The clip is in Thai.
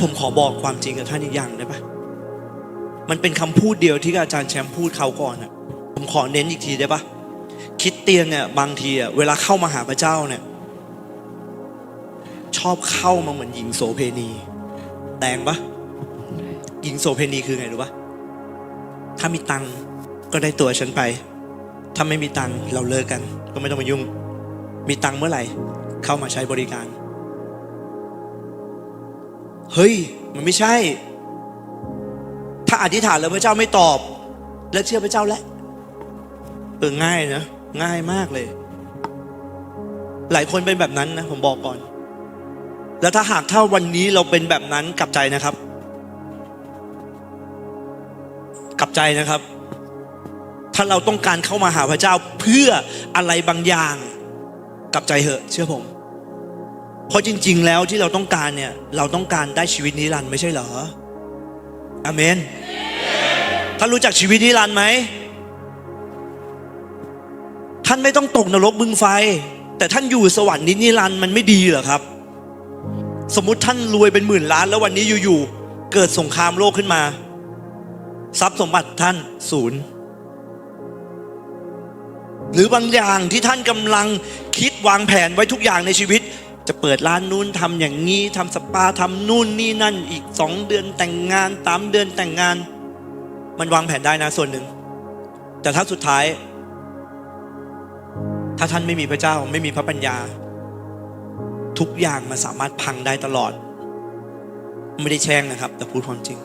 ผมขอบอกความจริงกับท่านอีกอย่างได้ปะมันเป็นคำพูดเดียวที่อาจารย์แชมป์พูดเขาก่อนอะผมขอเน้นอีกทีได้ปะคิดเตียนเนี่ยบางทีอะเวลาเข้ามาหาพระเจ้าเนี่ย ชอบเข้ามาเหมือนหญิงโสเพณีแรงปะหญิงโสเพณีคือไงรู้ปะถ้ามีตังก็ได้ตัวฉันไป ถ้าไม่มีตังเราเลิกกัน ก็ไม่ต้องมายุ่ง มีตังเมื่อไหร่ เข้ามาใช้บริการ เฮ้ย มันไม่ใช่ ถ้าอธิษฐานแล้วพระเจ้าไม่ตอบ แล้วเชื่อพระเจ้าแล้วเออง่ายนะ ง่ายมากเลย หลายคนเป็นแบบนั้นนะผมบอกก่อน แล้วถ้าหากถ้าวันนี้เราเป็นแบบนั้นกลับใจนะครับ กลับใจนะครับ ถ้าเราต้องการเข้ามาหาพระเจ้าเพื่ออะไรบางอย่าง กลับใจเหอะ เชื่อผม เพราะจริง ๆ แล้วที่เราต้องการเนี่ย เราต้องการได้ชีวิตนิรันดร์ไม่ใช่เหรออเมนท่านรู้จักชีวิตนิรันดร์ไหมท่านไม่ต้องตกนรกบึงไฟ แต่ท่านอยู่สวรรค์นิรันดร์มันไม่ดีเหรอครับ สมมุติท่านรวยเป็นหมื่นล้าน แล้ววันนี้อยู่ๆเกิดสงครามโลกขึ้นมา ทรัพย์สมบัติท่านศูนย์หรือบางอย่างที่ท่านกำลังคิดวางแผนไว้ทุกอย่างในชีวิต จะเปิดร้านนู้นทำอย่างนี้ทำสปาทำนู่นนี่นั่นอีกสองเดือนแต่งงานสามเดือนแต่งงาน มันวางแผนได้นะส่วนหนึ่ง แต่ถ้าสุดท้าย ถ้าท่านไม่มีพระเจ้าไม่มีพระปัญญา ทุกอย่างมันสามารถพังได้ตลอด ไม่ได้แช่งนะครับ แต่พูดความจริง